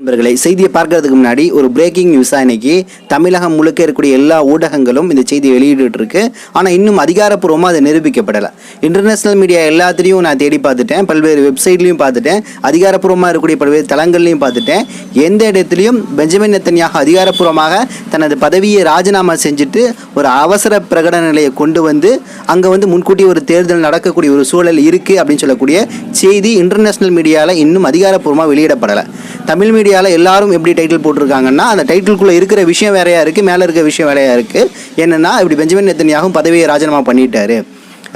நண்பர்களை செய்தியை பார்க்கறதுக்கு முன்னாடி ஒரு பிரேக்கிங் நியூஸாக இன்னைக்கு தமிழகம் முழுக்க இருக்கக்கூடிய எல்லா ஊடகங்களும் இந்த செய்தியை வெளியிட்டு இருக்கு ஆனால் இன்னும் அதிகாரப்பூர்வமாக அது நிரூபிக்கப்படலை. இன்டர்நேஷனல் மீடியா எல்லாத்திலையும் நான் தேடி பார்த்துட்டேன். பல்வேறு வெப்சைட்லையும் பார்த்துட்டேன். அதிகாரப்பூர்வமாக இருக்கக்கூடிய பல்வேறு தளங்கள்லையும் பார்த்துட்டேன். எந்த இடத்துலையும் பெஞ்சமின் நெத்தனியாக அதிகாரப்பூர்வமாக தனது பதவியை ராஜினாமா செஞ்சுட்டு ஒரு அவசர பிரகடன நிலையை கொண்டு வந்து அங்கே வந்து முன்கூட்டி ஒரு தேர்தல் நடக்கக்கூடிய ஒரு சூழல் இருக்குது அப்படின்னு சொல்லக்கூடிய செய்தி இன்டர்நேஷனல் மீடியாவில் இன்னும் அதிகாரப்பூர்வமாக வெளியிடப்படலை. தமிழ் மீடியாவில் எல்லாரும் எப்படி டைட்டில் போட்டிருக்காங்கன்னா அந்த டைட்டிலுக்குள்ளே இருக்கிற விஷயம் வேறையாக இருக்குது மேலே இருக்கிற விஷயம் வேறையாக இருக்குது என்னென்னா இப்படி பெஞ்சமின் நெத்தன்யாகும் பதவியை ராஜினாமா பண்ணிட்டாரு.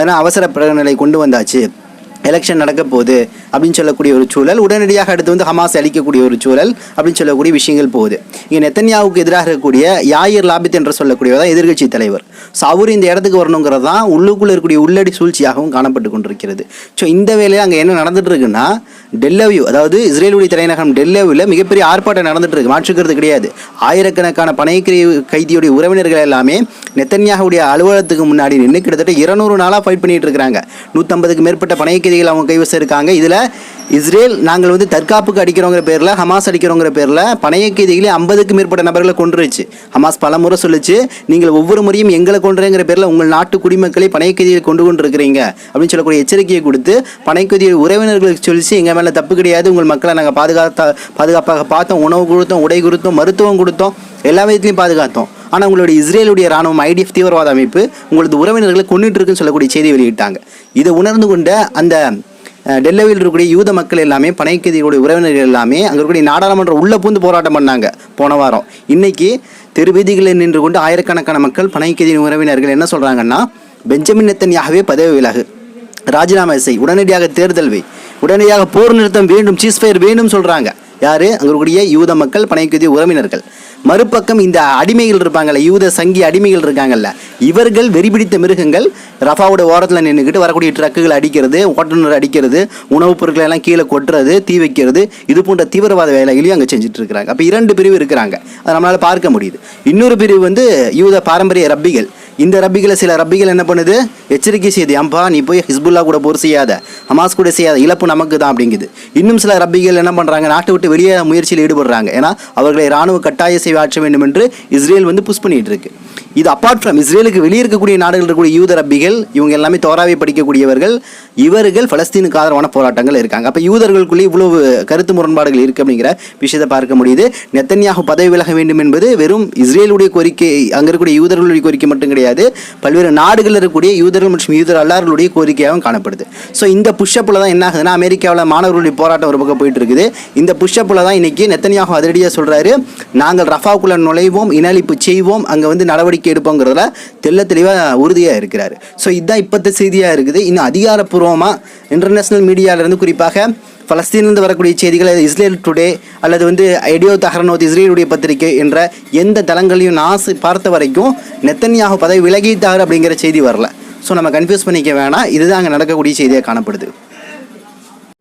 ஏன்னா அவசர பிரகநிலை கொண்டு வந்தாச்சு. எலெக்ஷன் நடக்க போகுது. அப்படின்னு சொல்லக்கூடிய ஒரு சூழல். உடனடியாக அடுத்து வந்து ஹமாஸ் அளிக்கக்கூடிய ஒரு சூழல் அப்படின்னு சொல்லக்கூடிய விஷயங்கள் போகுது. இங்கே நெத்தன்யாவுக்கு எதிராக இருக்கக்கூடிய யாயிர் லாபித் என்று சொல்லக்கூடியவர் தான் எதிர்கட்சி தலைவர். ஸோ அவர் இந்த இடத்துக்கு வரணுங்கிறது தான் உள்ளுக்குள்ளே இருக்கக்கூடிய உள்ளடி சூழ்ச்சியாகவும் காணப்பட்டு கொண்டிருக்கிறது. ஸோ இந்த வேலையில் அங்கே என்ன நடந்துட்டு இருக்குன்னா டெல்லவியூ அதாவது இஸ்ரேலுடைய தலைநகரம் டெல்லவியூவில் மிகப்பெரிய ஆர்ப்பாட்டம் நடந்துட்டு இருக்கு மாற்றுக்கிறது கிடையாது. ஆயிரக்கணக்கான பனைக்கிரி கைதியுடைய உறவினர்கள் எல்லாமே நெத்தன்யாவுடைய அலுவலகத்துக்கு முன்னாடி நின்று கிட்டத்தட்ட இருநூறு நாளாக ஃபைட் பண்ணிட்டு இருக்கிறாங்க நூற்றம்பதுக்கு மேற்பட்ட பணைய கைதிகள் அவங்க கைவசம் இருக்காங்க. இதில் இஸ்ரேல் நாங்கள் வந்து தற்காப்புக்கு அடிக்கிறோங்கிற பேரில் ஹமாஸ் அடிக்கிறோங்கிற பேரில் பணைய கைதிகளே ஐம்பதுக்கு மேற்பட்ட நபர்களை கொண்டுருச்சு ஹமாஸ் பல முறை சொல்லுச்சு நீங்கள் ஒவ்வொரு முறையும் எங்களை கொண்டுறேங்கிற பேரில் உங்கள் நாட்டு குடிமக்களை பணைய கைதிகளை கொண்டு கொண்டு இருக்கிறீங்க அப்படின்னு சொல்லக்கூடிய எச்சரிக்கையை கொடுத்து பணைய கைதிகள் உறவினர்களுக்கு சொல்லிச்சு எங்கள் மேலே தப்பு கிடையாது உங்கள் மக்களை நாங்கள் பாதுகாத்த பாதுகாப்பாக பார்த்தோம் உணவு கொடுத்தோம் உடை கொடுத்தோம் மருத்துவம் கொடுத்தோம் எல்லா விதத்துலையும் பாதுகாத்தோம். ஆனால் உங்களுடைய இஸ்ரேலுடைய ராணுவம் ஐடிஎஃப் தீவிரவாத அமைப்பு உங்களது உறவினர்களை கொண்டுட்டு இருக்குன்னு சொல்லக்கூடிய செய்தி வெளியிட்டாங்க. இதை உணர்ந்து கொண்ட அந்த டெல்லவியில் இருக்கக்கூடிய யூத மக்கள் எல்லாமே பனைக்கதிகளுடைய உறவினர்கள் எல்லாமே அங்கே இருக்கக்கூடிய நாடாளுமன்றம் உள்ளே பூந்து போராட்டம் பண்ணாங்க போன வாரம். இன்னைக்கு தெருவீதிகளில் நின்று கொண்டு ஆயிரக்கணக்கான மக்கள் பனைக்கதியின் உறவினர்கள் என்ன சொல்கிறாங்கன்னா பெஞ்சமின் நெத்தன்யாகவே பதவி விலகு. ராஜினாமா செய் உடனடியாக தேர்தல் வை. உடனடியாக போர் நிறுத்தம் வேண்டும் சீஸ்ஃபயர் வேண்டும் சொல்கிறாங்க யாரு? அங்கே இருக்கக்கூடிய யூத மக்கள் பணையக்கூடிய உறவினர்கள். மறுபக்கம் இந்த அடிமைகள் இருப்பாங்கல்ல யூத சங்கி அடிமைகள் இருக்காங்கல்ல இவர்கள் வெறிபிடித்த மிருகங்கள் ரஃபாவோட ஓரத்தில் நின்றுக்கிட்டு வரக்கூடிய ட்ரக்குகள் அடிக்கிறது ஓட்டுநர் அடிக்கிறது உணவுப் பொருட்களை எல்லாம் கீழே கொட்டுறது தீ வைக்கிறது இது போன்ற தீவிரவாத வேலைகளையும் அங்கே செஞ்சுட்டு இருக்கிறாங்க. அப்போ இரண்டு பிரிவு இருக்கிறாங்க. அதை நம்மளால் பார்க்க முடியுது. இன்னொரு பிரிவு வந்து யூத பாரம்பரிய ரப்பிகள். இந்த ரப்பிகளை சில ரப்பிகள் என்ன பண்ணுது? எச்சரிக்கை செய்யுது அம்பா நீ போய் ஹிஸ்புல்லா கூட போர் செய்யாத ஹமாஸ் கூட செய்யாத இழப்பு நமக்கு தான் அப்படிங்குது. இன்னும் சில ரப்பிகள் என்ன பண்ணுறாங்க நாட்டை விட்டு வெளியே முயற்சியில் ஈடுபடுறாங்க. ஏன்னா அவர்களை இராணுவ கட்டாய சேவை ஆற்ற வேண்டும் என்று இஸ்ரேல் வந்து புஷ் பண்ணிட்டு இருக்கு. இது அப்பார்ட் ஃப்ரம் இஸ்ரேலுக்கு வெளியே இருக்கக்கூடிய நாடுகள் இருக்கக்கூடிய யூத ரப்பிகள் இவங்க எல்லாமே தோராவை படிக்கக்கூடியவர்கள் இவர்கள் பலஸ்தீனுக்கு ஆதரவான போராட்டங்கள் இருக்காங்க. அப்போ யூதர்களுக்குள்ளே இவ்வளவு கருத்து முரண்பாடுகள் இருக்கு அப்படிங்கிற விஷயத்தை பார்க்க முடியுது. நெத்தன்யாக பதவி விலக வேண்டும் என்பது வெறும் இஸ்ரேலுடைய கோரிக்கை அங்கே இருக்கக்கூடிய யூதர்களுடைய கோரிக்கை மட்டும் கிடையாது. பல்வேறு நாடுகளில் இருக்கக்கூடிய யூதர்கள் மற்றும் யூதர் அல்லார்களுடைய கோரிக்கையாகவும் காணப்படுது. ஸோ இந்த புஷ்அப்பில் தான் என்ன ஆகுதுன்னா அமெரிக்காவில் மாணவர்களுடைய போராட்டம் ஒரு பக்கம் போயிட்டு இருக்குது. இந்த புஷ்அப்பில் தான் இன்றைக்கி நெத்தனியாக அதிரடியாக சொல்கிறாரு நாங்கள் ரஃபாவுக்குள்ள நுழைவோம் இனழிப்பு செய்வோம் அங்கே வந்து நடவடிக்கை எடுப்போங்கிறதுல தெள்ள தெளிவாக உறுதியாக இருக்கிறார். ஸோ இதுதான் இப்போத்த செய்தியாக இருக்குது. இன்னும் அதிகாரப்பூர்வமாக இன்டர்நேஷனல் மீடியாவிலேருந்து குறிப்பாக பலஸ்தீனிலிருந்து வரக்கூடிய செய்திகள் இஸ்ரேல் டுடே அல்லது வந்து எடியோ தஹரனோத் இஸ்ரேலுடைய பத்திரிகை என்ற எந்த தளங்களையும் நான் பார்த்த வரைக்கும் நெத்தன்யாக பதவி விலகிட்டார் அப்படிங்கிற செய்தி வரல. ஸோ நம்ம கன்ஃபியூஸ் பண்ணிக்க வேணாம். இதுதான் அங்கே நடக்கக்கூடிய செய்தியாக காணப்படுது.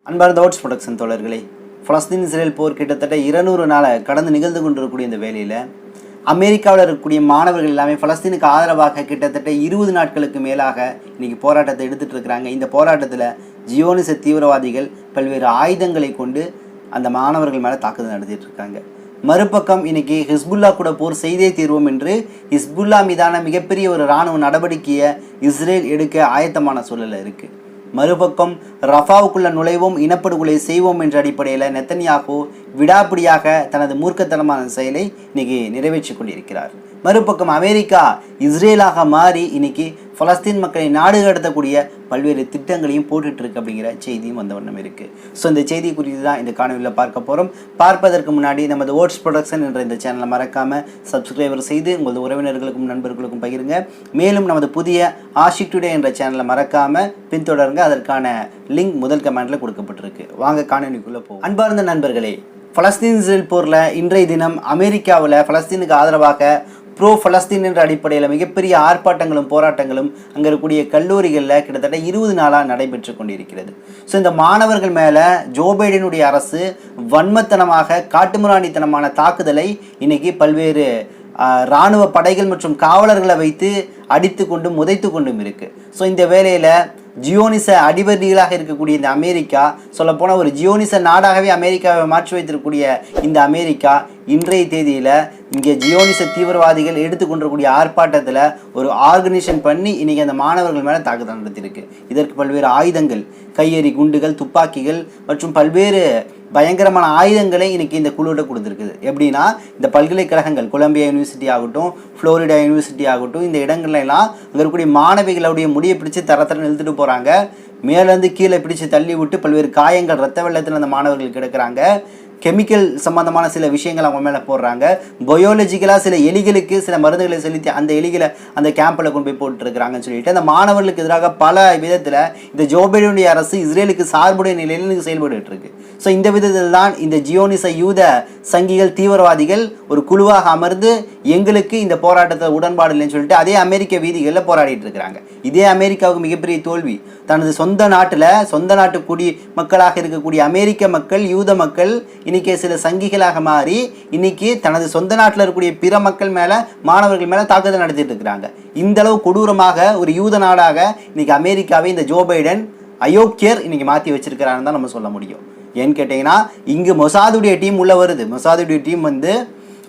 அன்பார்ந்த அவுட்ஸ் ப்ரொடக்ஷன் தோழர்களே பலஸ்தீன் இஸ்ரேல் போர் கிட்டத்தட்ட இருநூறு நாளை கடந்து நிகழ்ந்து கொண்டிருக்கக்கூடிய இந்த வேலையில் அமெரிக்காவில் இருக்கக்கூடிய மாணவர்கள் எல்லாமே பலஸ்தீனுக்கு ஆதரவாக கிட்டத்தட்ட இருபது நாட்களுக்கு மேலாக இன்றைக்கி போராட்டத்தை எடுத்துகிட்டு இருக்கிறாங்க. இந்த போராட்டத்தில் ஜியோனிச தீவிரவாதிகள் பல்வேறு ஆயுதங்களை கொண்டு அந்த மாணவர்கள் மேலே தாக்குதல் நடத்திட்டு இருக்காங்க. மறுபக்கம் இன்னைக்கு ஹிஸ்புல்லா கூட போர் செய்தே தீர்வோம் என்று ஹிஸ்புல்லா மீதான மிகப்பெரிய ஒரு இராணுவ நடவடிக்கையை இஸ்ரேல் எடுக்க ஆயத்தமான சூழலில் இருக்குது மறுபக்கம் ரஃபாவுக்குள்ள நுழைவோம் இனப்படுகொலை செய்வோம் என்ற அடிப்படையில் நெத்தன்யாகு விடாப்பிடியாக தனது மூர்க்கத்தனமான செயலை இன்னைக்கு நிறைவேற்றி கொண்டிருக்கிறார். மறுபக்கம் அமெரிக்கா இஸ்ரேலாக மாறி இன்னைக்கு பலஸ்தீன் மக்களை நாடு கடத்தக்கூடிய பல்வேறு திட்டங்களையும் போட்டுட்டு இருக்கு அப்படிங்கிற செய்தியும் வந்த வண்ணம் இருக்கு. ஸோ இந்த செய்தி குறித்து தான் இந்த காணொலியில் பார்க்க போகிறோம் பார்ப்பதற்கு முன்னாடி நமது ஓட்ஸ் ப்ரொடக்ஷன் என்ற இந்த சேனலை மறக்காமல் சப்ஸ்கிரைபர் செய்து உங்களது உறவினர்களுக்கும் நண்பர்களுக்கும் பகிருங்க. மேலும் நமது புதிய ஆஷிக் டுடே என்ற சேனலை மறக்காமல் பின்தொடருங்க. அதற்கான லிங்க் முதல் கமெண்டில் கொடுக்கப்பட்டிருக்கு. வாங்க காணொலிக்குள்ளே போகும் அன்பார்ந்த நண்பர்களே பலஸ்தீன் இஸ்ரேல் போரில் இன்றைய தினம் அமெரிக்காவில் பலஸ்தீனுக்கு ஆதரவாக ப்ரோ ஃபலஸ்தீன் என்ற அடிப்படையில் மிகப்பெரிய ஆர்ப்பாட்டங்களும் போராட்டங்களும் அங்கே இருக்கக்கூடிய கல்லூரிகளில் கிட்டத்தட்ட இருபது நாளாக நடைபெற்று கொண்டிருக்கிறது. ஸோ இந்த மாணவர்கள் மேலே ஜோ பைடனுடைய அரசு வன்மத்தனமாக காட்டுமுராணித்தனமான தாக்குதலை இன்னைக்கு பல்வேறு இராணுவ படைகள் மற்றும் காவலர்களை வைத்து அடித்து கொண்டும் உதைத்து கொண்டும் இருக்குது ஸோ இந்த வேலையில் ஜியோனிச அடிபதிகளாக இருக்கக்கூடிய இந்த அமெரிக்கா சொல்லப்போனால் ஒரு ஜியோனிச நாடாகவே அமெரிக்காவை மாற்றி வைத்திருக்கக்கூடிய இந்த அமெரிக்கா இன்றைய தேதியில் இங்கே ஜியோனிச தீவிரவாதிகள் எடுத்துக்கொண்டிருக்கூடிய ஆர்ப்பாட்டத்தில் ஒரு ஆர்கனைசேஷன் பண்ணி இன்னைக்கு அந்த மாணவர்கள் மேலே தாக்குதல் நடத்தியிருக்கு. இதற்கு பல்வேறு ஆயுதங்கள் கையெறி குண்டுகள் துப்பாக்கிகள் மற்றும் பல்வேறு பயங்கரமான ஆயுதங்களை இன்னைக்கு இந்த குழுவிட கொடுத்துருக்குது. எப்படின்னா இந்த பல்கலைக்கழகங்கள் கொலம்பியா யூனிவர்சிட்டி ஆகட்டும் ஃப்ளோரிடா யூனிவர்சிட்டி ஆகட்டும் இந்த இடங்கள்லாம் அங்கே இருக்கக்கூடிய மாணவிகளுடைய முடியை பிடிச்சி தரத்தில் நிறுத்துட்டு போகிறாங்க மேலேருந்து கீழே பிடிச்சு தள்ளி விட்டு பல்வேறு காயங்கள் ரத்த வெள்ளத்தில் அந்த மாணவர்கள் கிடக்குறாங்க. கெமிக்கல் சம்பந்தமான சில விஷயங்கள் அவங்க மேலே போடுறாங்க. பயோலஜிக்கலாக சில எலிகளுக்கு சில மருந்துகளை செலுத்தி அந்த எலிகளை அந்த கேம்பில் கொண்டு போய் போட்டுருக்குறாங்கன்னு சொல்லிட்டு அந்த மாணவர்களுக்கு எதிராக பல விதத்தில் இந்த ஜோபைடனுடைய அரசு இஸ்ரேலுக்கு சார்புடைய நிலையில் செயல்பட்டு இருக்கு ஸோ இந்த விதத்தில் தான் இந்த ஜியோனிச யூத சங்கிகள் தீவிரவாதிகள் ஒரு குழுவாக அமர்ந்து எங்களுக்கு இந்த போராட்டத்தை உடன்பாடு இல்லைன்னு சொல்லிட்டு அதே அமெரிக்க வீதிகளில் போராடிட்டு இருக்கிறாங்க இதே அமெரிக்காவுக்கு மிகப்பெரிய தோல்வி. தனது சொந்த நாட்டில் சொந்த நாட்டு குடி மக்களாக இருக்கக்கூடிய அமெரிக்க மக்கள் யூத மக்கள் இன்றைக்கி சில சங்கிகளாக மாறி இன்னைக்கு தனது சொந்த நாட்டில் இருக்கக்கூடிய பிற மக்கள் மேலே மாணவர்கள் மேலே தாக்குதல் நடத்திட்டு இருக்கிறாங்க. இந்த அளவு கொடூரமாக ஒரு யூத நாடாக இன்றைக்கி அமெரிக்காவை இந்த ஜோ பைடன் அயோக்கியர் இன்றைக்கி மாற்றி வச்சிருக்கிறான்னு தான் நம்ம சொல்ல முடியும். ஏன்னு கேட்டிங்கன்னா இங்கு மொசாதுடைய டீம் உள்ள வருது. மொசாதுடைய டீம் வந்து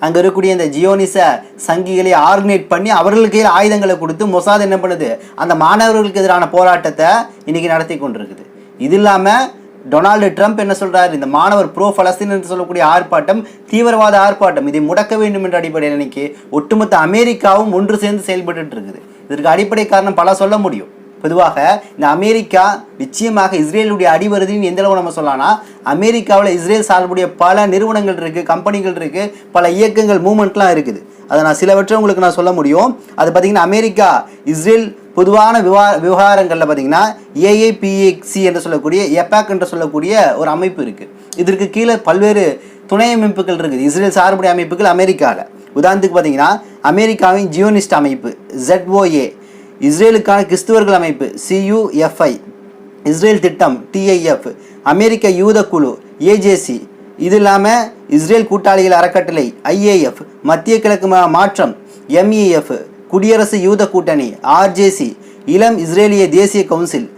அங்கே இருக்கக்கூடிய இந்த ஜியோனிச சங்கிகளை ஆர்கனைட் பண்ணி அவர்களுக்கு ஆயுதங்களை கொடுத்து மொசாத் என்ன பண்ணுது? அந்த மாணவர்களுக்கு எதிரான போராட்டத்தை இன்னைக்கு நடத்தி கொண்டிருக்குது. இது இல்லாமல் டொனால்டு ட்ரம்ப் என்ன சொல்கிறார் இந்த மாணவர் ப்ரோ பலஸ்தீன் என்று சொல்லக்கூடிய ஆர்ப்பாட்டம் தீவிரவாத ஆர்ப்பாட்டம் இதை முடக்க வேண்டும் என்ற அடிப்படையில் இன்னைக்கு ஒட்டுமொத்த அமெரிக்காவும் ஒன்று சேர்ந்து செயல்பட்டு இருக்குது. இதற்கு அடிப்படை காரணம் பல சொல்ல முடியும். பொதுவாக இந்த அமெரிக்கா நிச்சயமாக இஸ்ரேலுடைய அடிவருதின்னு எந்த அளவு நம்ம சொல்லலாம்னா அமெரிக்காவில் இஸ்ரேல் சார்புடைய பல நிறுவனங்கள் இருக்குது கம்பெனிகள் இருக்குது பல இயக்கங்கள் மூமெண்ட்லாம் இருக்குது. அதை நான் சிலவற்றை உங்களுக்கு நான் சொல்ல முடியும். அது பார்த்தீங்கன்னா அமெரிக்கா இஸ்ரேல் பொதுவான விவா விவகாரங்களில் பார்த்தீங்கன்னா ஏஏபிஎக்சி என்று சொல்லக்கூடிய எபாக் என்று சொல்லக்கூடிய ஒரு அமைப்பு இருக்குது இதற்கு கீழே பல்வேறு துணை அமைப்புகள் இருக்குது. இஸ்ரேல் சார்புடைய அமைப்புகள் அமெரிக்காவில் உதாரணத்துக்கு பார்த்தீங்கன்னா அமெரிக்காவின் ஜியோனிஸ்ட் அமைப்பு ஜெட்ஓஏ இஸ்ரேலுக்கான கிறிஸ்துவர்கள் அமைப்பு சியுஎஃப்ஐ இஸ்ரேல் திட்டம் டிஐஎஃப் அமெரிக்க யூத குழு ஏஜேசி இது இல்லாமல் இஸ்ரேல் கூட்டாளிகள் அறக்கட்டளை ஐஏஎஃப் மத்திய கிழக்கு மாற்றம் எம்இஎஃப் குடியரசு யூத கூட்டணி ஆர்ஜேசி இளம் இஸ்ரேலிய தேசிய கவுன்சில்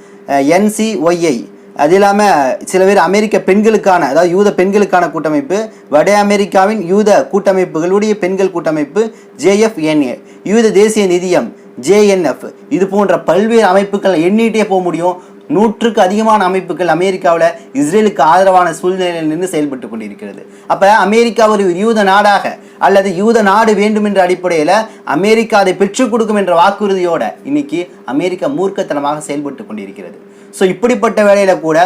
என்சிஒய்ஐ அது இல்லாமல் சில பேர் அமெரிக்க பெண்களுக்கான அதாவது யூத பெண்களுக்கான கூட்டமைப்பு வட அமெரிக்காவின் யூத கூட்டமைப்புகளுடைய பெண்கள் கூட்டமைப்பு ஜேஎஃப்என்ஏ யூத தேசிய நிதியம் ஜேஎன்எஃப் இது போன்ற பல்வேறு அமைப்புகள் எண்ணிட்டே போக முடியும். நூற்றுக்கு அதிகமான அமைப்புகள் அமெரிக்காவில் இஸ்ரேலுக்கு ஆதரவான சூழ்நிலையில் நின்று செயல்பட்டு கொண்டிருக்கிறது. அப்போ அமெரிக்கா ஒரு யூத நாடாக அல்லது யூத நாடு வேண்டும் என்ற அடிப்படையில் அமெரிக்கா அதை பெற்றுக் கொடுக்கும் என்ற வாக்குறுதியோட இன்னைக்கு அமெரிக்கா மூர்க்கத்தனமாக செயல்பட்டு கொண்டிருக்கிறது. ஸோ இப்படிப்பட்ட வேலையில் கூட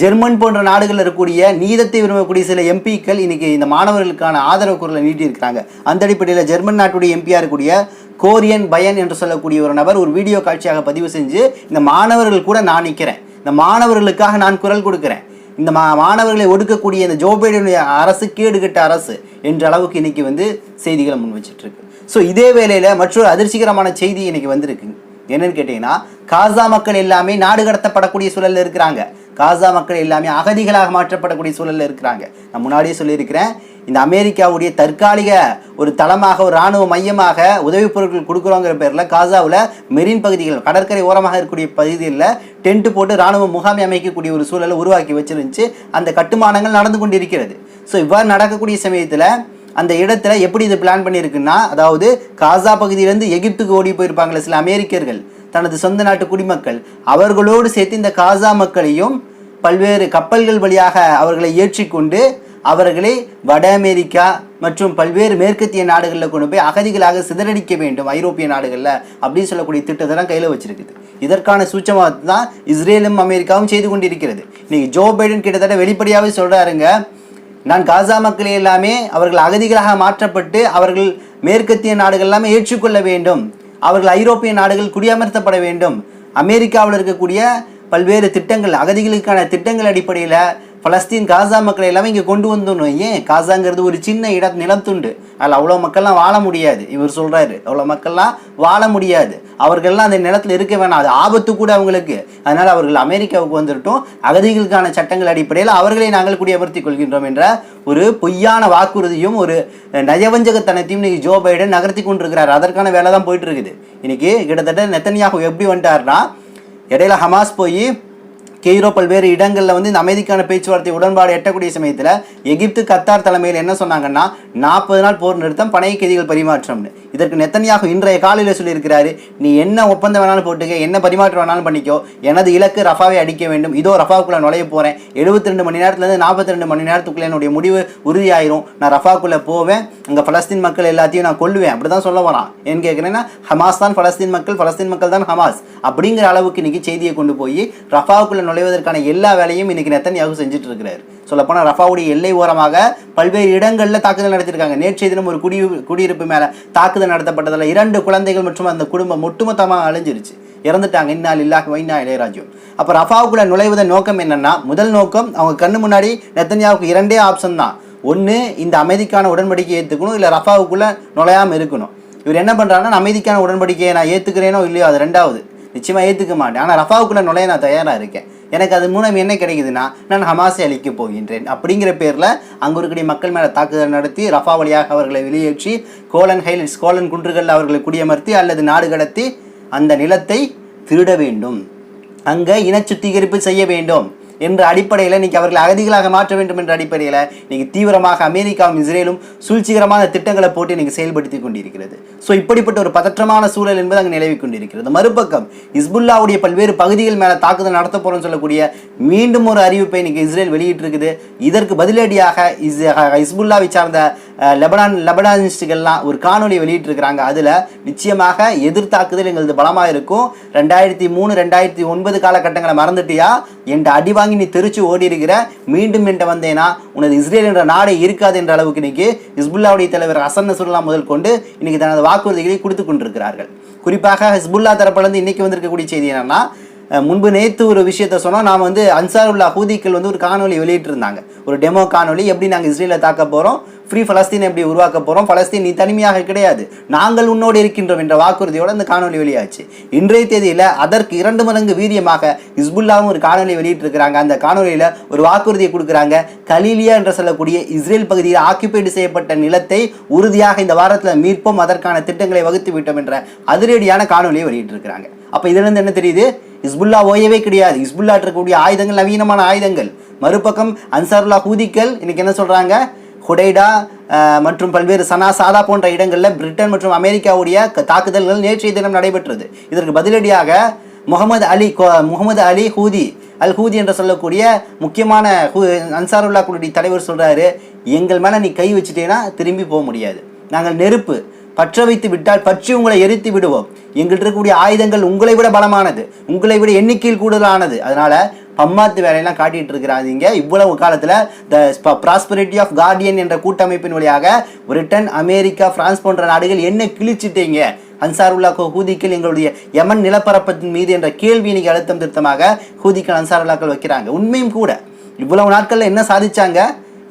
ஜெர்மன் போன்ற நாடுகளில் இருக்கக்கூடிய நீதத்தை விரும்பக்கூடிய சில எம்பிக்கள் இன்னைக்கு இந்த மாணவர்களுக்கான ஆதரவு குரலை நீட்டியிருக்கிறாங்க. அந்த அடிப்படையில் ஜெர்மன் நாட்டுடைய எம்பியாக இருக்கக்கூடிய கோரியன் பயன் என்று சொல்லக்கூடிய ஒரு நபர் ஒரு வீடியோ காட்சியாக பதிவு செஞ்சு இந்த மாணவர்கள் கூட நான் நிற்கிறேன் இந்த மாணவர்களுக்காக நான் குரல் கொடுக்குறேன். இந்த மா மாணவர்களை ஒடுக்கக்கூடிய இந்த ஜோ பைடனுடைய அரசு கேடுகட்ட அரசு என்ற அளவுக்கு இன்னைக்கு வந்து செய்திகளை முன் வச்சிட்டு இருக்கு ஸோ இதே வேளையில் மற்றொரு அதிர்ச்சிகரமான செய்தி இன்னைக்கு வந்திருக்கு. என்னன்னு கேட்டிங்கன்னா காசா மக்கள் எல்லாமே நாடு கடத்தப்படக்கூடிய சூழல்ல இருக்கிறாங்க. காசா மக்கள் எல்லாமே அகதிகளாக மாற்றப்படக்கூடிய சூழலில் இருக்கிறாங்க. நான் முன்னாடியே சொல்லியிருக்கிறேன் இந்த அமெரிக்காவுடைய தற்காலிக ஒரு தளமாக ஒரு இராணுவ மையமாக உதவிப் பொருட்கள் கொடுக்குறோங்கிற பேரில் காசாவில் மெரின் பகுதிகள் கடற்கரை ஓரமாக இருக்கக்கூடிய பகுதியில் டென்ட் போட்டு இராணுவ முகாமை அமைக்கக்கூடிய ஒரு சூழலை உருவாக்கி வச்சிருந்துச்சு. அந்த கட்டுமானங்கள் நடந்து கொண்டிருக்கிறது. ஸோ இவ்வாறு நடக்கக்கூடிய சமயத்தில் அந்த இடத்துல எப்படி இது பிளான் பண்ணியிருக்குன்னா அதாவது காசா பகுதியிலேருந்து எகிப்துக்கு ஓடி போயிருப்பாங்களே சில அமெரிக்கர்கள் தனது சொந்த நாட்டு குடிமக்கள். அவர்களோடு சேர்த்து இந்த காசா மக்களையும் பல்வேறு கப்பல்கள் வழியாக அவர்களை ஏற்றிக்கொண்டு அவர்களை வட அமெரிக்கா மற்றும் பல்வேறு மேற்கத்திய நாடுகளில் கொண்டு போய் அகதிகளாக சிதறடிக்க வேண்டும் ஐரோப்பிய நாடுகளில் அப்படின்னு சொல்லக்கூடிய திட்டத்தெல்லாம் கையில் வச்சிருக்குது. இதற்கான சூச்சமாக தான் இஸ்ரேலும் அமெரிக்காவும் செய்து கொண்டிருக்கிறது. இன்னைக்கு ஜோ பைடன் கிட்டத்தட்ட வெளிப்படையாகவே சொல்கிறாருங்க நான் காசா மக்களை எல்லாமே அவர்கள் அகதிகளாக மாற்றப்பட்டு அவர்கள் மேற்கத்திய நாடுகள் எல்லாமே ஏற்றுக்கொள்ள வேண்டும். அவர்கள் ஐரோப்பிய நாடுகள் குடியமர்த்தப்பட வேண்டும். அமெரிக்காவில் இருக்கக்கூடிய பல்வேறு திட்டங்கள் அகதிகளுக்கான திட்டங்கள் அடிப்படையில் பலஸ்தீன் காசா மக்களை எல்லாமே இங்கே கொண்டு வந்துடணும் ஏன் காசாங்கிறது ஒரு சின்ன இட நிலத்துண்டு. அதில் அவ்வளோ மக்கள்லாம் வாழ முடியாது. இவர் சொல்கிறாரு அவ்வளோ மக்கள்லாம் வாழ முடியாது. அவர்கள்லாம் அந்த நிலத்தில் இருக்க வேணாம். அது ஆபத்து கூட அவங்களுக்கு. அதனால் அவர்கள் அமெரிக்காவுக்கு வந்துட்டோம் அகதிகளுக்கான சட்டங்கள் அடிப்படையில் அவர்களை நாங்கள் குடியமர்த்தி கொள்கின்றோம் என்ற ஒரு பொய்யான வாக்குறுதியும் ஒரு நயவஞ்சகத்தனத்தையும் இன்னைக்கு ஜோ பைடன் நகர்த்தி கொண்டிருக்கிறார். அதற்கான வேலை தான் போயிட்டு இருக்குது. இன்னைக்கு கிட்டத்தட்ட நெத்தனியாக எப்படி வந்துட்டாருன்னா இடையில ஹமாஸ் போய் கெய்ரோ பல்வேறு இடங்களில் வந்து இந்த அமைதிக்கான பேச்சுவார்த்தை உடன்பாடு எட்டக்கூடிய சமயத்தில் எகிப்து கத்தார் தலைமையில் என்ன சொன்னாங்கன்னா நாற்பது நாள் போர் நிறுத்தம் பணைய கைதிகள் பரிமாற்றம்னு. இதற்கு நெத்தனியாக இன்றைய காலையில் சொல்லியிருக்கிறாரு நீ என்ன ஒப்பந்தம் வேணாலும் போட்டுக்க என்ன பரிமாற்றம் வேணாலும் பண்ணிக்கோ. எனது இலக்கு ரஃபாவை அடிக்க வேண்டும். இதோ ரஃபாவுக்குள்ள நுழைய போகிறேன் எழுபத்தி ரெண்டு மணி நேரத்துலேருந்து நாற்பத்தி ரெண்டு மணி நேரத்துக்குள்ள என்னுடைய முடிவு உறுதியாயிரும். நான் ரஃபாக்குள்ளே போவேன். அங்கே பலஸ்தீன் மக்கள் எல்லாத்தையும் நான் கொல்லுவேன். அப்படி தான் சொல்ல வரான். ஏன்னு கேட்குறேன்னா ஹமாஸ் தான் பலஸ்தீன் மக்கள் பலஸ்தீன் மக்கள் தான் ஹமாஸ். அப்படிங்கிற அளவுக்கு இன்றைக்கி செய்தியை கொண்டு போய் ரஃபாவுக்குள்ள நுழைவதற்கான எல்லா வேலையும் இன்றைக்கி நெத்தனியாகவும் செஞ்சுட்டு இருக்கிறார் சொல்லப்போனால் ரஃபாவுடைய எல்லை ஓரமாக பல்வேறு இடங்களில் தாக்குதல் நடத்திருக்காங்க. நேற்றைய தினம் ஒரு குடி குடியிருப்பு மேலே தாக்குதல் நடத்தப்பட்டதில் இரண்டு குழந்தைகள் மற்றும் அந்த குடும்பம் ஒட்டுமொத்தமாக அழிஞ்சிருச்சு. இறந்துட்டாங்க. இன்னால் இல்லாஹ் வைனா இளையராஜ்யம் அப்போ ரஃபாவுக்குள்ள நுழைவதன் நோக்கம் என்னன்னா முதல் நோக்கம் அவங்க கண்ணு முன்னாடி நெத்தன்யாவுக்கு இரண்டே ஆப்ஷன் தான். ஒன்று இந்த அமைதிக்கான உடன்படிக்கையை ஏற்றுக்கணும் இல்லை ரஃபாவுக்குள்ள நுழையாமல் இருக்கணும். இவர் என்ன பண்ணுறாங்கன்னா அமைதிக்கான உடன்படிக்கையை நான் ஏற்றுக்கிறேனோ இல்லையோ? அது ரெண்டாவது. நிச்சயமாக ஏற்றுக்க மாட்டேன். ஆனால் ரஃபாவுக்குள்ளே நுழைய நான் தயாராக இருக்கேன். எனக்கு அது மூலம் என்ன கிடைக்குதுன்னா நான் ஹமாஸை அழிக்கப் போகின்றேன். அப்படிங்கிற பேரில் அங்கே இருக்கக்கூடிய மக்கள் மேலே தாக்குதல் நடத்தி ரஃபா வழியாக அவர்களை வெளியேற்றி கோலன் ஹைல்ஸ் கோலன் குன்றுகளில் அவர்களை குடியமர்த்தி அல்லது நாடு கடத்தி அந்த நிலத்தை திருட வேண்டும். அங்கே இன சுத்திகரிப்பு செய்ய வேண்டும். என்ற அடிப்படையில் இன்னைக்கு அவர்களை அகதிகளாக மாற்ற வேண்டும் என்ற அடிப்படையில் இன்னைக்கு தீவிரமாக அமெரிக்காவும் இஸ்ரேலும் சூழ்ச்சிகரமான திட்டங்களை போட்டு இன்னைக்கு செயல்படுத்தி கொண்டிருக்கிறது. ஸோ இப்படிப்பட்ட ஒரு பதற்றமான சூழல் என்பது அங்கே நிலவி கொண்டிருக்கிறது. மறுபக்கம் இஸ்புல்லாவுடைய பல்வேறு பகுதிகள் மேலே தாக்குதல் நடத்த போறோம்னு சொல்லக்கூடிய மீண்டும் ஒரு அறிவிப்பை இன்னைக்கு இஸ்ரேல் வெளியிட்டிருக்குது. இதற்கு பதிலடியாக இஸ் இஸ்புல்லாவை சார்ந்த லெபனான் லெபனானிஸ்டுகள்லாம் ஒரு காணொலி வெளியிட்டிருக்கிறாங்க. அதில் நிச்சயமாக எதிர்த்தாக்குதல் எங்களது பலமாக இருக்கும். ரெண்டாயிரத்தி மூணு ரெண்டாயிரத்தி ஒன்பது காலகட்டங்களை மறந்துட்டியா? என்ற அடி வாங்கி நீ தெரிச்சு ஓடி இருக்கிற மீண்டும் என்ற வந்தேனா? உனது இஸ்ரேல் என்ற நாடே இருக்காது என்ற அளவுக்கு இன்னைக்கு ஹிஸ்புல்லாவுடைய தலைவர் ஹசன் நசுல்லா முதல் கொண்டு இன்னைக்கு தனது வாக்குறுதிகளை கொடுத்து கொண்டிருக்கிறார்கள். குறிப்பாக ஹிஸ்புல்லா தரப்புலேருந்து இன்னைக்கு வந்திருக்கக்கூடிய செய்தி என்னன்னா முன்பு நேற்று ஒரு விஷயத்த சொன்னால் நாம் வந்து அன்சாருல்லா ஹூதிக்கள் வந்து ஒரு காணொலி வெளியிட்டிருந்தாங்க. ஒரு டெமோ காணொலி எப்படி நாங்கள் இஸ்ரேலில் தாக்க போகிறோம் ஃப்ரீ ஃபலஸ்தீன் எப்படி உருவாக்க போகிறோம் ஃபலஸ்தீன் நீ தனிமையாக கிடையாது. நாங்கள் உன்னோடு இருக்கின்றோம் என்ற வாக்குறுதியோட அந்த காணொலி வெளியாச்சு. இன்றைய தேதியில் அதற்கு இரண்டு மடங்கு வீரியமாக ஹிஸ்புல்லாவும் ஒரு காணொலி வெளியிட்டிருக்கிறாங்க. அந்த காணொலியில் ஒரு வாக்குறுதியை கொடுக்குறாங்க. கலீலியா என்று சொல்லக்கூடிய இஸ்ரேல் பகுதியில் ஆக்கிபைடு செய்யப்பட்ட நிலத்தை உறுதியாக இந்த வாரத்தில் மீட்போம் அதற்கான திட்டங்களை வகுத்து விட்டோம் என்ற அதிரடியான காணொலியை வெளியிட்டிருக்கிறாங்க. அப்போ இதிலிருந்து என்ன தெரியுது? ஹிஸ்புல்லா ஓயவே கிடையாது. ஹிஸ்புல்லா இருக்கக்கூடிய ஆயுதங்கள் நவீனமான ஆயுதங்கள். மறுபக்கம் அன்சாருல்லா ஹூதிக்கள் இன்னைக்கு என்ன சொல்கிறாங்க ஹுடைடா மற்றும் பல்வேறு சனா சாதா போன்ற இடங்களில் பிரிட்டன் மற்றும் அமெரிக்காவுடைய தாக்குதல்கள் நேற்றைய தினம் நடைபெற்றது. இதற்கு பதிலடியாக Mohammed Ali Mohammed Ali Houthi al Houthi என்று சொல்லக்கூடிய முக்கியமான ஹூ- அன்சாருல்லா குழுடைய தலைவர் சொல்கிறாரு எங்கள் மேலே நீ கை வச்சுட்டேன்னா திரும்பி போக முடியாது. நாங்கள் நெருப்பு பற்ற வைத்து விட்டால் பற்றி உங்களை எரித்து விடுவோம். எங்கள்கிட்ட இருக்கக்கூடிய ஆயுதங்கள் உங்களை விட பலமானது. உங்களை விட எண்ணிக்கையில் கூடுதலானது. அதனால பம்மாத்து வேலையெல்லாம் காட்டிட்டு இருக்கிறாதீங்க இவ்வளவு காலத்தில் த ப்ராஸ்பரிட்டி ஆஃப் கார்டியன் என்ற கூட்டமைப்பின் வழியாக பிரிட்டன் அமெரிக்கா பிரான்ஸ் போன்ற நாடுகள் என்ன கிழிச்சிட்டீங்க? அன்சாருல்லா ஹூதிக்கள் எங்களுடைய யமன் நிலப்பரப்பத்தின் மீது என்ற கேள்வி இன்னைக்கு அழுத்தம் திருத்தமாக ஹூதிக்கள் அன்சாருல்லாக்கள் வைக்கிறாங்க. உண்மையும் கூட. இவ்வளவு நாட்களில் என்ன சாதிச்சாங்க?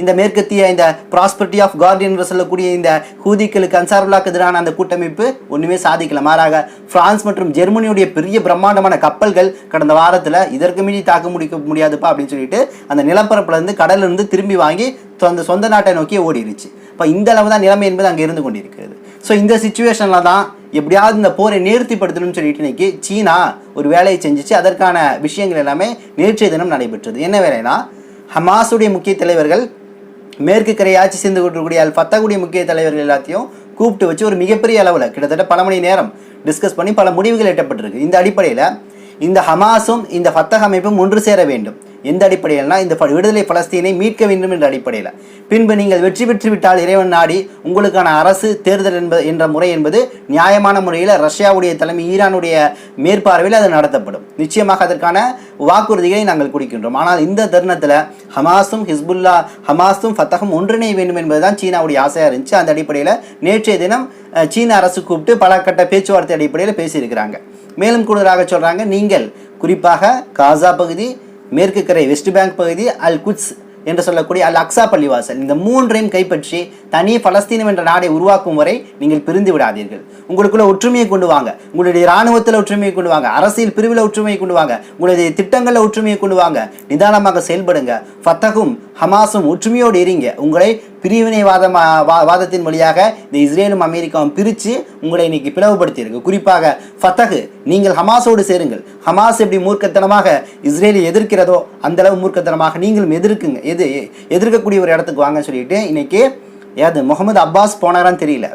இந்த மேற்கத்திய இந்த ப்ராஸ்பரிட்டி ஆஃப் கார்டியன் என்று சொல்லக்கூடிய இந்த ஹூதிக்களுக்கு அன்சாருல்லாக்கு எதிரான அந்த கூட்டமைப்பு ஒன்றுமே சாதிக்கல. மாறாக பிரான்ஸ் மற்றும் ஜெர்மனியுடைய பெரிய பிரம்மாண்டமான கப்பல்கள் கடந்த வாரத்தில் இதற்கு மீறி தாக்க முடிக்க முடியாதுப்பா அப்படின்னு சொல்லிட்டு அந்த நிலப்பரப்புலேருந்து இருந்து திரும்பி வாங்கி சொந்த சொந்த நாட்டை நோக்கி ஓடிடுச்சு. இப்போ இந்த அளவு தான் நிலைமை என்பது அங்கே இருந்து கொண்டிருக்கிறது. ஸோ இந்த சுச்சுவேஷனில் தான் எப்படியாவது இந்த போரை நேர்த்திப்படுத்தணும்னு சொல்லிட்டு இன்னைக்கு சீனா ஒரு வேலையை செஞ்சிச்சு. அதற்கான விஷயங்கள் எல்லாமே நேற்றைய தினம் நடைபெற்றது. என்ன வேலைனா ஹமாஸுடைய முக்கிய தலைவர்கள் மேற்கு கரை ஆட்சி செய்து கொண்டிருக்கக்கூடிய அல் ஃபத்தாவுடைய முக்கிய தலைவர்கள் எல்லாத்தையும் கூப்பிட்டு வச்சு ஒரு மிகப்பெரிய அளவில் கிட்டத்தட்ட பல மணி நேரம் டிஸ்கஸ் பண்ணி பல முடிவுகள் எட்டப்பட்டிருக்கு. இந்த அடிப்படையில் இந்த ஹமாஸும் இந்த ஃபத்தக அமைப்பும் ஒன்று சேர வேண்டும். எந்த அடிப்படையில்னா இந்த ப- விடுதலை பலஸ்தீனை மீட்க வேண்டும் என்ற அடிப்படையில். பின்பு நீங்கள் வெற்றி பெற்று விட்டால் இறைவன் நாடி உங்களுக்கான அரசு தேர்தல் என்பது என்ற முறை என்பது நியாயமான முறையில் ரஷ்யாவுடைய தலைமை ஈரானுடைய மேற்பார்வையில் அது நடத்தப்படும். நிச்சயமாக அதற்கான வாக்குறுதிகளை நாங்கள் குடிக்கின்றோம். ஆனால் இந்த தருணத்தில் ஹமாஸும் ஹிஸ்புல்லா ஹமாஸும் ஃபத்தகம் ஒன்றிணைய வேண்டும் என்பதுதான் சீனாவுடைய ஆசையாக இருந்துச்சு. அந்த அடிப்படையில் நேற்றைய தினம் சீன அரசு கூப்பிட்டு பல கட்ட பேச்சுவார்த்தை அடிப்படையில் பேசியிருக்கிறாங்க. மேலும் கூடுதலாக சொல்கிறாங்க நீங்கள் குறிப்பாக காசா பகுதி மேற்கு கரை வெஸ்ட் பேங்க் பகுதி அல் குட்ஸ் என்று சொல்லக்கூடிய அல் அக்ஸா பள்ளிவாசல். இந்த மூன்றையும் கைப்பற்றி தனி பலஸ்தீனம் என்ற நாடை உருவாக்கும் வரை நீங்கள் பிரிந்து விடாதீர்கள். உங்களுக்குள்ள ஒற்றுமையை கொண்டு வாங்க. உங்களுடைய இராணுவத்தில் ஒற்றுமையை கொண்டு வாங்க. அரசியல் பிரிவில் ஒற்றுமையை கொண்டு வாங்க. உங்களுடைய திட்டங்களில் ஒற்றுமையை கொண்டு வாங்க. நிதானமாக செயல்படுங்க. ஃபத்தகும் ஹமாஸும் ஒற்றுமையோடு இருங்க உங்களை பிரிவினைவாதம் வா- வாதத்தின் வழியாக இந்த இஸ்ரேலும் அமெரிக்காவும் பிரித்து உங்களை இன்னைக்கு பிளவுபடுத்தியிருக்கு. குறிப்பாக ஃபத்தகு நீங்கள் ஹமாஸோடு சேருங்கள். ஹமாஸ் எப்படி மூர்க்கத்தனமாக இஸ்ரேலை எதிர்க்கிறதோ அந்த அளவு மூர்க்கத்தனமாக நீங்களும் எதிர்க்குங்க. எது? எதிர்க்கக்கூடிய ஒரு இடத்துக்கு வாங்கன்னு சொல்லிட்டு இன்னைக்கு ஏது? முகமது அப்பாஸ் போனாரான்னு தெரியல.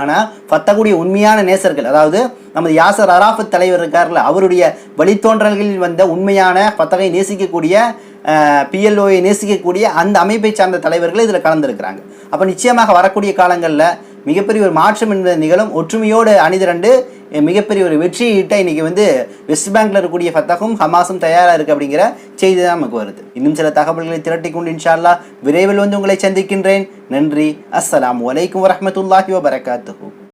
ஆனால் ஃபத்தகுடைய உண்மையான நேசர்கள் அதாவது நமது யாசர் அராஃபத் தலைவர் இருக்கார்ல அவருடைய வழித்தோன்றல்களில் வந்த உண்மையான ஃபத்தகை நேசிக்கக்கூடிய பிஎல்ஓயை நேசிக்கக்கூடிய அந்த அமைப்பை சார்ந்த தலைவர்கள் இதில் கலந்துருக்கிறாங்க. அப்போ நிச்சயமாக வரக்கூடிய காலங்களில் மிகப்பெரிய ஒரு மாற்றம் என்பது நிகழும் ஒற்றுமையோடு அணிதிரண்டு மிகப்பெரிய ஒரு வெற்றியை ஈட்ட இன்னைக்கு வந்து வெஸ்ட் பேங்க்ல இருக்கக்கூடிய ஃபத்தகும் ஹமாஸும் தயாராக இருக்கு அப்படிங்கிற செய்தி தான் நமக்கு வருது. இன்னும் சில தகவல்களை திரட்டி கொண்டு இன்ஷால்லா விரைவில் வந்து உங்களை சந்திக்கின்றேன். நன்றி. அஸ்ஸலாமு அலைக்கும் வரமத்துல்லாஹி வபரகாத்துஹு.